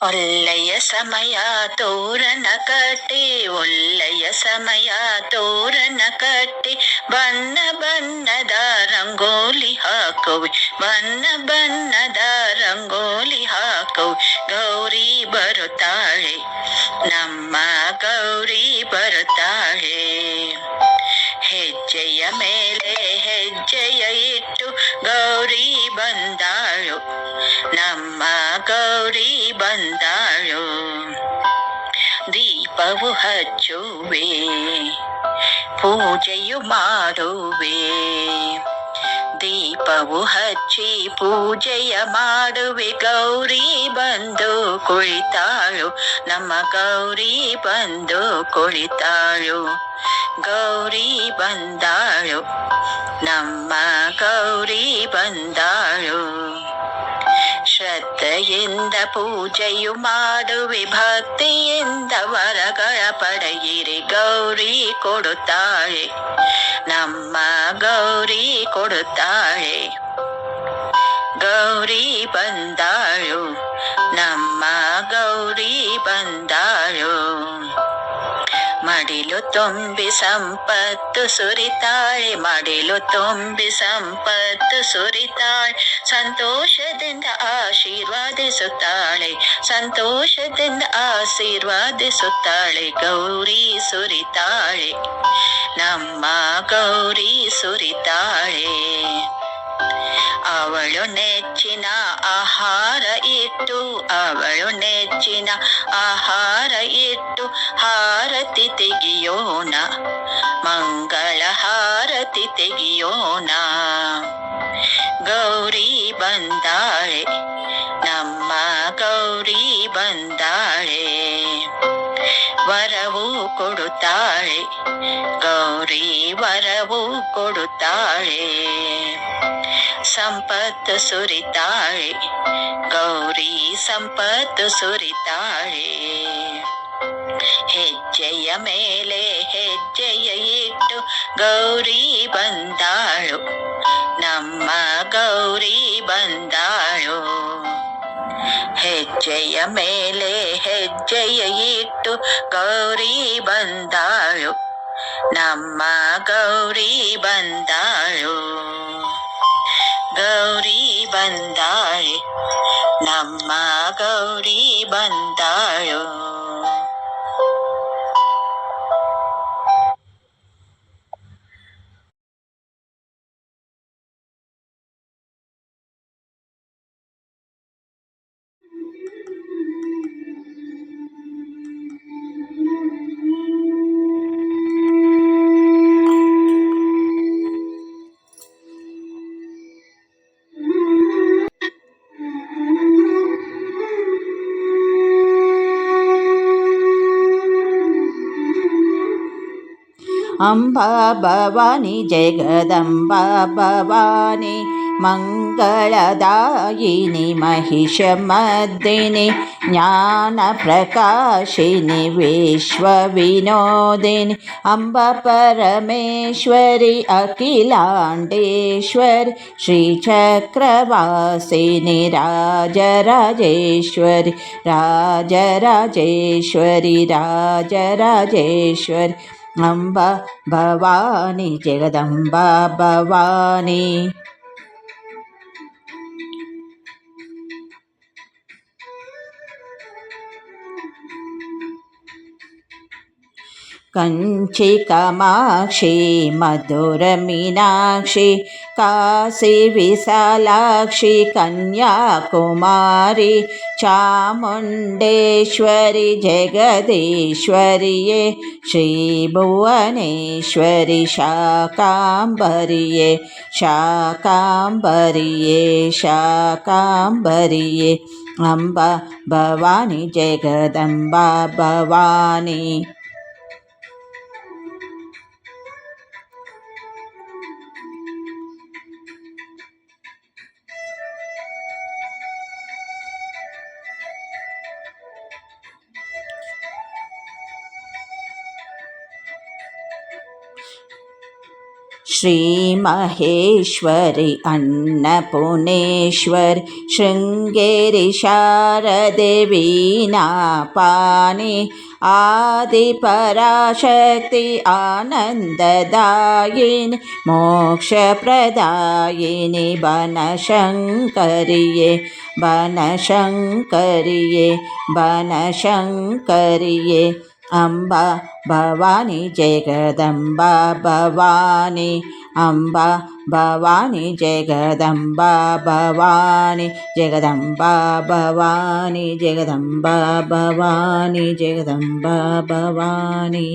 ಒಳ್ಳೆಯ ಸಮಯ ತೋರಣ ಕಟ್ಟಿ ಒಳ್ಳೆಯ ಸಮಯ ತೋರಣ ಕಟ್ಟಿ ಬಣ್ಣ ಬಣ್ಣದ ರಂಗೋಲಿ ಹಾಕುವೆ ಬಣ್ಣ ಬಣ್ಣದ ರಂಗೋಲಿ ಹಾಕುವೆ ಗೌರಿ ಬರುತ್ತಾಳೆ ನಮ್ಮ ಗೌರಿ ಬರುತ್ತಾಳೆ ಹೆಜ್ಜೆಯ ಮೇಲೆ ಹೆಜ್ಜೆಯ ಇಟ್ಟು ಗೌರಿ ಬಂದಾಳು. ನಮ್ಮ ಗೌರಿ ಬಂದಾಳು. ದೀಪವು ಹಚ್ಚುವೆ. ಪೂಜೆಯು ಮಾಡುವೆ. ದೀಪವು ಹಚ್ಚಿ ಪೂಜೆಯ ಮಾಡುವೆ. ಗೌರಿ ಬಂದು ಕುಳಿತಾಳು. ನಮ್ಮ ಗೌರಿ ಬಂದು ಕುಳಿತಾಳು. ಗೌರಿ ಬಂದಾಳು. ನಮ್ಮ ಗೌರಿ ಬಂದಾಳು. ಶ್ರದ್ಧೆಯಿಂದ ಪೂಜೆಯು ಮಾಡುವೆ, ಭಕ್ತಿಯಿಂದ ವರಗಳ ಪಡೆಯಿರಿ, ಗೌರಿ ಕೊಡುತ್ತಾಳೆ. ನಮ್ಮ ಗೌರಿ ಕೊಡುತ್ತಾಳೆ. ಗೌರಿ ಬಂದಾಳು. ನಮ್ಮ ಗೌರಿ ಬಂದಾಳು. ಮಡಿಲು ತುಂಬಿ ಸಂಪತ್ತು ಸುರಿತಾಳೆ, ಮಡಿಲು ತುಂಬಿ ಸಂಪತ್ತು ಸುರಿತಾಳೆ. ಸಂತೋಷದಿಂದ ಆಶೀರ್ವಾದಿಸುತ್ತಾಳೆ ಸಂತೋಷದಿಂದ ಆಶೀರ್ವಾದಿಸುತ್ತಾಳೆ. ಗೌರಿ ಸುರಿತಾಳೆ, ನಮ್ಮ ಗೌರಿ ಸುರಿತಾಳೆ. ಅವಳು ನೆಚ್ಚಿನ ಆಹಾರ ಇಟ್ಟು ಅವಳು ನೆಚ್ಚಿನ ಆಹಾರ ಇಟ್ಟು ಹಾರತಿ ತೆಗಿಯೋಣ, ಮಂಗಳ ಹಾರತಿ ತೆಗಿಯೋಣ. ಗೌರಿ ಬಂದಾಳೆ, ನಮ್ಮ ಗೌರಿ ಬಂದಾಳೆ. ವರವು ಕೊಡುತ್ತಾಳೆ, ಗೌರಿ ವರವು ಕೊಡುತ್ತಾಳೆ. ಸಂಪತ್ತು ಸುರಿತಾಳೆ ಗೌರಿ ಸಂಪತ್ತು ಸುರಿತಾಳೆ ಹೆಜ್ಜೆಯ ಮೇಲೆ ಹೆಜ್ಜೆಯ ಇಟ್ಟು ಗೌರಿ ಬಂದಾಳು ನಮ್ಮ ಗೌರಿ ಬಂದಾಳು ಹೆಜ್ಜೆಯ ಮೇಲೆ ಹೆಜ್ಜೆಯ ಇಟ್ಟು ಗೌರಿ ಬಂದಾಳು ನಮ್ಮ ಗೌರಿ ಬಂದಾಳು ಗೌರಿ ಬಂದಾಳೆ ನಮ್ಮ ಗೌರಿ ಬಂದಾಳು अम्बा भवानी जगदम्बा भवानी मङ्गलदायिनि महिषमर्दिनि ज्ञानप्रकाशिनि विश्वविनोदिनि अम्ब परमेश्वरि अखिलाण्डेश्वरि श्रीचक्रवासिनि राजराजेश्वरि राजराजेश्वरि राजराजेश्वरि अम्ब भवानि जगदम्ब भवानि। कञ्चिकमाक्षि मधुरमीनाक्षि काशी विशालाक्षि कन्याकुमारी चामुण्डेश्वरि जगदीश्वर्ये श्रीभुवनेश्वरि शाकाम्बर्ये शाकाम्बर्ये शाकाम्बर्ये अम्ब शाकाम्बरि ये अम्बा भवानी जगदम्बा भवानी। श्रीमहेश्वरि अन्नपूर्णेश्वरि शृङ्गेरि शारदे वीणापानि आदिपराशक्ति आनन्ददायिनि मोक्षप्रदायिनि बनशङ्करिये बनशङ्करिये बनशङ्करिये அம்பா பவானி ஜெகதம்பா பவானி. அம்பா பவானி ஜெகதம்பா பவானி. ஜெகதம்பா பவானி. ஜெகதம்பா பவானி. ஜெகதம்பா பவானி.